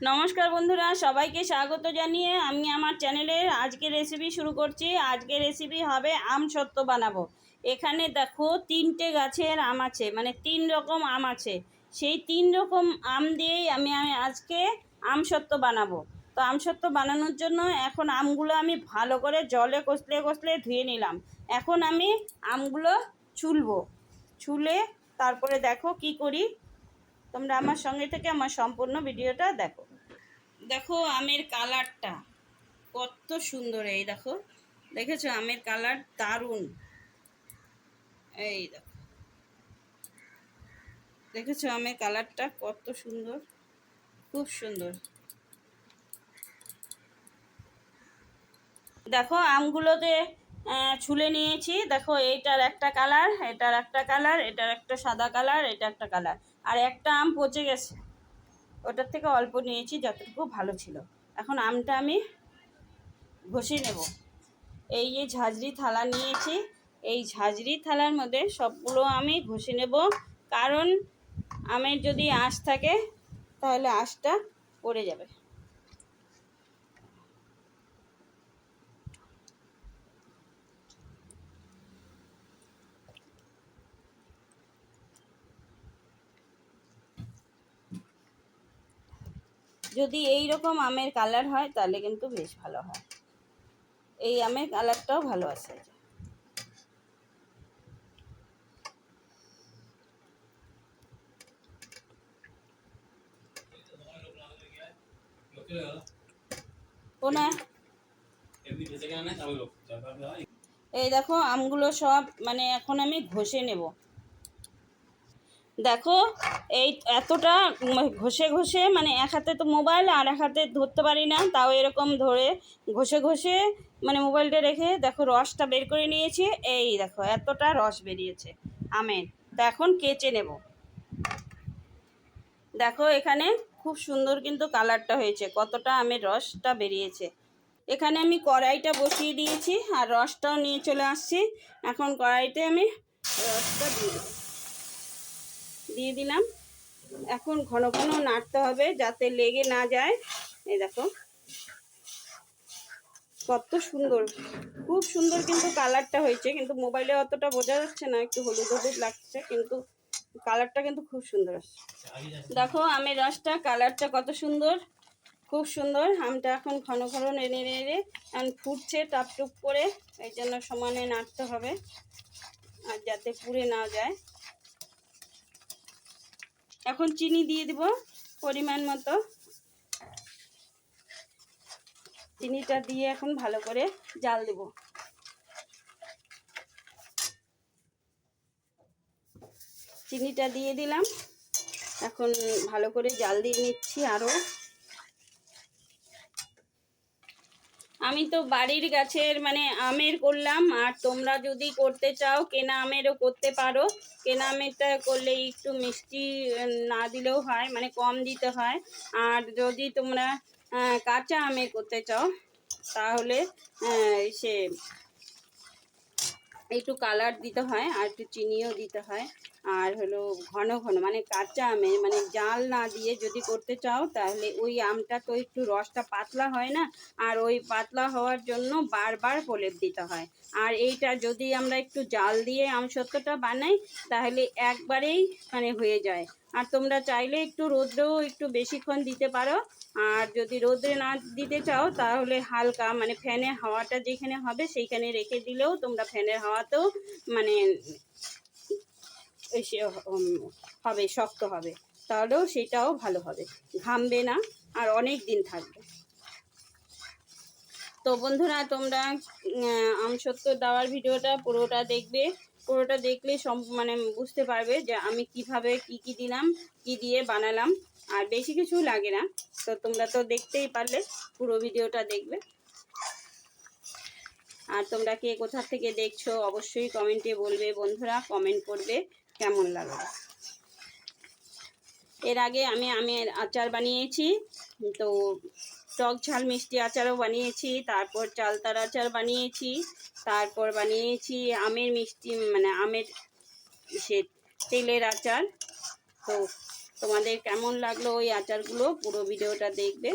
নমস্কার বন্ধুরা, সবাইকে স্বাগত জানিয়ে আমি আমার চ্যানেলের আজকে রেসিপি শুরু করছি। আজকে রেসিপি হবে আম সত্ত্ব বানাবো। এখানে দেখো তিনটে গাছের আম আছে মানে তিন রকম আম আছে। সেই তিন রকম আম দিয়েই আমি আমি আজকে আম সত্ত্ব বানাবো। তো আম সত্ত্ব বানানোর জন্য এখন আমগুলো আমি ভালো করে জলে কষলে কষলে ধুয়ে নিলাম। এখন আমি আমগুলো ছুলবো। ছুলে তারপরে দেখো কি করি তোমরা আমার সঙ্গে থেকে আমার সম্পূর্ণ ভিডিওটা দেখো। দেখো আমের কালারটা, কত সুন্দর এই দেখো। দেখেছ আমের কালার? দারুণ। এই দেখো। দেখেছ আমের কালারটা কত সুন্দর? খুব সুন্দর। দেখো আমগুলোতে ছুলে নিয়েছি। দেখো, এইটার একটা কালার, এটার একটা কালার, এটার একটা সাদা কালার এটা একটা কালার। আর একটা আম পচে গেছে। ওটার থেকে অল্প নিয়েছি, যতটুকু ভালো ছিল। এখন আমটা আমি ঘষে নেব। এই যে ঝাঁঝরি থালা নিয়েছি, এই ঝাঁঝরি থালার মধ্যে সবগুলো আমি ঘষে নেব। কারণ আমের যদি আঁশ থাকে, তাহলে আঁশটা পড়ে যাবে। যদি এই রকম আমের কালার হয়, তাহলে কিন্তু বেশ ভালো হয়। এই আমের কালারটাও ভালো আছে। এই দেখো, আমগুলো সব মানে এখন আমি ঘষে নেব। দেখো, এই এতটা ঘষে ঘষে মানে এক হাতে তো মোবাইল আর এক হাতে ধরতে পারি না, তাও এরকম ধরে ঘষে ঘষে মানে মোবাইলটা রেখে দেখো রসটা বের করে নিয়েছি। এই দেখো, এতটা রস বেরিয়েছে। আমের। তো এখন কেচে নেব। দেখো, এখানে খুব সুন্দর কিন্তু কালারটা হয়েছে, কতটা আমের রসটা বেরিয়েছে। এখানে আমি কড়াইটা বসিয়ে দিয়েছি, আর রসটাও নিয়ে চলে আসছি। এখন কড়াইতে আমি রসটা দিয়ে দিয়ে দিলাম। এখন ঘন ঘন নাড়তে হবে যাতে লেগে না যায়। এই দেখো। কত সুন্দর। খুব সুন্দর কিন্তু কালারটা হয়েছে, কিন্তু মোবাইলে অতটা বোঝা যাচ্ছে না, একটু হলুদ হলুদ লাগছে, কিন্তু কালারটা কিন্তু খুব সুন্দর আসছে। দেখো আমের রসটা, কালারটা কত সুন্দর, খুব সুন্দর। আমটা এখন ঘন ঘন নেড়ে নেড়ে এখন ফুটছে টাপটুপ করে, এই জন্য সমানে নাড়তে হবে, আর যাতে পুড়ে না যায়। এখন চিনি দিয়ে দিব পরিমাণ মতো। চিনিটা দিয়ে এখন ভালো করে জাল দেব। চিনিটা দিয়ে দিলাম। এখন ভালো করে জাল দিয়ে নিচ্ছি আরও আমি তো বাড়ির গাছের মানে আমের করলাম, আর তোমরা যদি করতে চাও, কেনা আমেরও করতে পারো। কেনা আমেরটা করলে একটু মিষ্টি না দিলেও হয় মানে কম দিতে হয়। আর যদি তোমরা কাঁচা আমের করতে চাও, তাহলে সে, একটু কালার দিতে হয়, আর একটু চিনিও দিতে হয়। আর হলো ঘন ঘন মানে কাঁচা আমে মানে জাল না দিয়ে যদি করতে চাও, তাহলে ওই আমটা তো একটু রসটা পাতলা হয় না, আর ওই পাতলা হওয়ার জন্য বারবার প্রলেপ দিতে হয়। আর এইটা যদি আমরা একটু জাল দিয়ে আমসত্ত্বটা বানাই, তাহলে একবারেই মানে হয়ে যায়। আর তোমরা চাইলে একটু রোদ্রেও একটু বেশিক্ষণ দিতে পারো। আর যদি রোদ্রে না দিতে চাও, তাহলে হালকা মানে ফ্যানের হাওয়াটা যেখানে হবে, সেইখানে রেখে দিলেও তোমরা ফ্যানের হাওয়াতেও মানে হবে শক্ত হবে। তাহলেও সেটাও ভালো হবে। ঘামবে না আর অনেক দিন থাকবে। তো বন্ধুরা তোমরা উম, আমসত্ত্ব দেওয়ার ভিডিওটা পুরোটা দেখবে। পুরোটা দেখলে সম মানে বুঝতে পারবে যে আমি কীভাবে কি কি দিলাম কি দিয়ে বানালাম। আর বেশি কিছু লাগে না। তো তোমরা তো দেখতেই পারলে পুরো ভিডিওটা দেখবে। আর তোমরা কে কোথা থেকে দেখছ অবশ্যই কমেন্টে বলবে বন্ধুরা কমেন্ট করবে। কেমন লাগল? এর আগে আমি আমের আচার বানিয়েছি, তো টক ঝাল মিষ্টি আচারও বানিয়েছি, তারপর চালতার আচার বানিয়েছি, তারপর বানিয়েছি আমের মিষ্টি মানে আমের সে তেলের আচার। তো তোমাদের কেমন লাগল ওই আচারগুলো? পুরো ভিডিওটা দেখবে।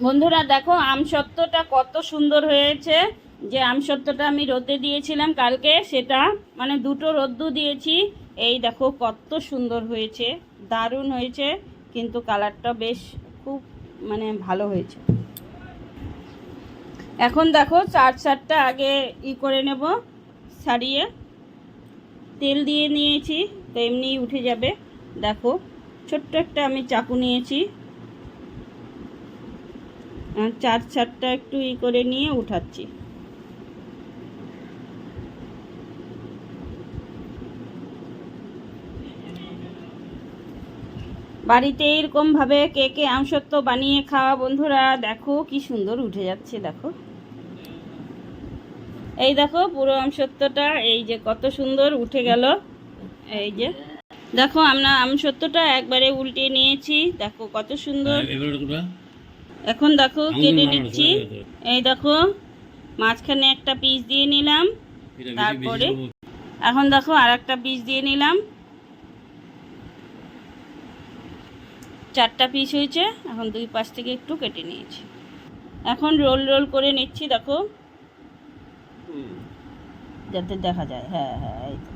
বন্ধুরা দেখো, আম আমসত্ত্বটা কত সুন্দর হয়েছে। যে আমসত্ত্বটা আমি রোদে দিয়েছিলাম কালকে, সেটা মানে দুটো রোদ্দু দিয়েছি। এই দেখো কত সুন্দর হয়েছে, দারুণ হয়েছে, কিন্তু কালারটা বেশ খুব মানে ভালো হয়েছে। এখন দেখো চার চারটা আগে ই করে নেব সারিয়ে তেল দিয়ে নিয়েছি, তো এমনিই উঠে যাবে। দেখো ছোট্ট একটা আমি চাকু নিয়েছি। চার চারটা একটু ই করে নিয়ে উঠাচ্ছি। বাড়িতে এরকমভাবে কে কে আমসত্ব বানিয়ে খাওয়া বন্ধুরা দেখো কি সুন্দর উঠে যাচ্ছে দেখো। এই দেখো পুরো আমসত্বটা এই যে কত সুন্দর উঠে গেল এই যে। দেখো আমরা আমসত্বটা একবারে উল্টে নিয়েছি দেখো কত সুন্দর। এখন দেখো কেটে নিচ্ছি। এই দেখো মাঝখানে একটা পিস দিয়ে নিলাম তারপরে? এখন দেখো আর একটা পিস দিয়ে নিলাম। চারটা পিস হয়েছে এখন দুই পাশ থেকে একটু কেটে নিয়েছি। এখন রোল রোল করে নিচ্ছি দেখো। হুম, যাতে দেখা যায় হ্যাঁ হ্যাঁ এই তো।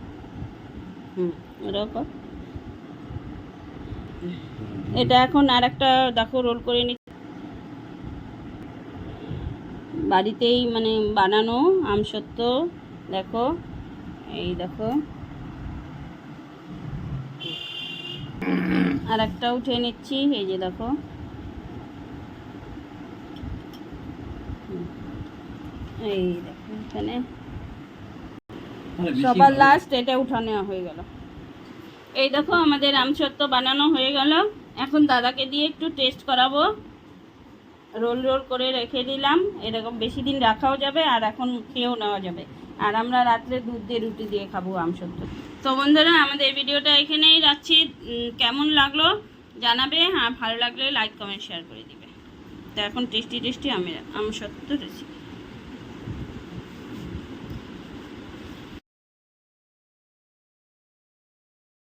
হুম। এরকম এটা এখন আর একটা দেখো রোল করে নি বাড়িতেই মানে বানানো আমসত্ত্ব দেখো এই দেখো। আর একটা উঠে নিচ্ছি এই যে দেখো। এই দেখো এখানে। সবার লাস্ট এটা উঠা নেওয়া হয়ে গেল। এই দেখো আমাদের আমসত্ত্ব বানানো হয়ে গেল। এখন দাদাকে দিয়ে একটু টেস্ট করাবো। রোল রোল করে রেখে দিলাম। এরকম বেশি দিন রাখাও যাবে আর এখন খেয়েও নেওয়া যাবে। আর আমরা রাত্রে দুধ দিয়ে রুটি দিয়ে খাব আমসত্ত্ব তো বন্ধুরা, আমাদের ভিডিওটা এখানেই রাখছি। কেমন লাগল জানাবে হ্যাঁ ভালো লাগলে লাইক কমেন্ট শেয়ার করে দিবে। তো এখন টেস্টি টেস্টি আমি আমি সত্য রেসিপি।